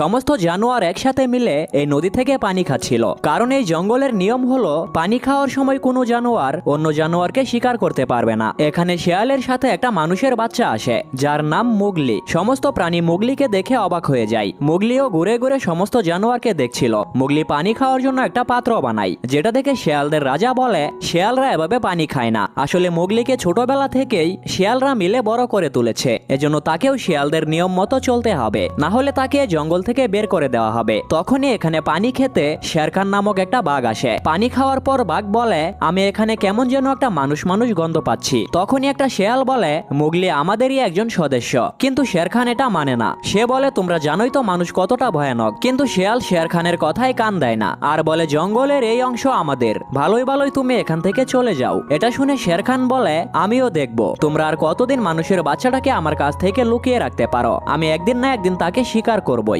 সমস্ত জানোয়ার একসাথে মিলে এই নদী থেকে পানি খাচ্ছিল। কারণ এই জঙ্গলের নিয়ম হলো, পানি খাওয়ার সময় কোনো জানোয়ার অন্য জানোয়ারকে শিকার করতে পারবে না। এখানে শেয়ালের সাথে একটা মানুষের বাচ্চা আসে, যার নাম মুগলি। সমস্ত প্রাণী মুগলিকে দেখে অবাক হয়ে যায়। মুগলিও ঘুরে ঘুরে সমস্ত জানোয়ারকে দেখছিল। মুগলি পানি খাওয়ার জন্য একটা পাত্র বানায়, যেটা দেখে শেয়ালদের রাজা বলে, শেয়ালরা এভাবে পানি খায় না। আসলে মুগলিকে ছোটবেলা থেকেই শেয়ালরা মিলে বড় করে তুলেছে। এজন্য তাকেও শেয়ালদের নিয়ম মতো চলতে হবে। না হলে তাকে জঙ্গল থেকে বের করে দেওয়া হবে। তখনই এখানে পানি খেতে শেরখান নামক একটা বাঘ আসে। পানি খাওয়ার পর বাঘ বলে, আমি এখানে কেমন যেন একটা মানুষ মানুষ গন্ধ পাচ্ছি। তখনই একটা শেয়াল বলে, মুগলি আমাদেরই একজন সদস্য। কিন্তু শেরখান এটা মানে না। সে বলে, তোমরা জানোই তো মানুষ কতটা ভয়ানক। কিন্তু শেয়াল শেরখানের কথায় কান দেয় না, আর বলে, জঙ্গলের এই অংশ আমাদের। ভালোই ভালোই তুমি এখান থেকে চলে যাও। এটা শুনে শেরখান বলে, আমিও দেখব। তোমরা আর কতদিন মানুষের বাচ্চাটাকে আমার কাছ থেকে লুকিয়ে রাখতে পারো? আমি একদিন না একদিন তাকে শিকার করবই।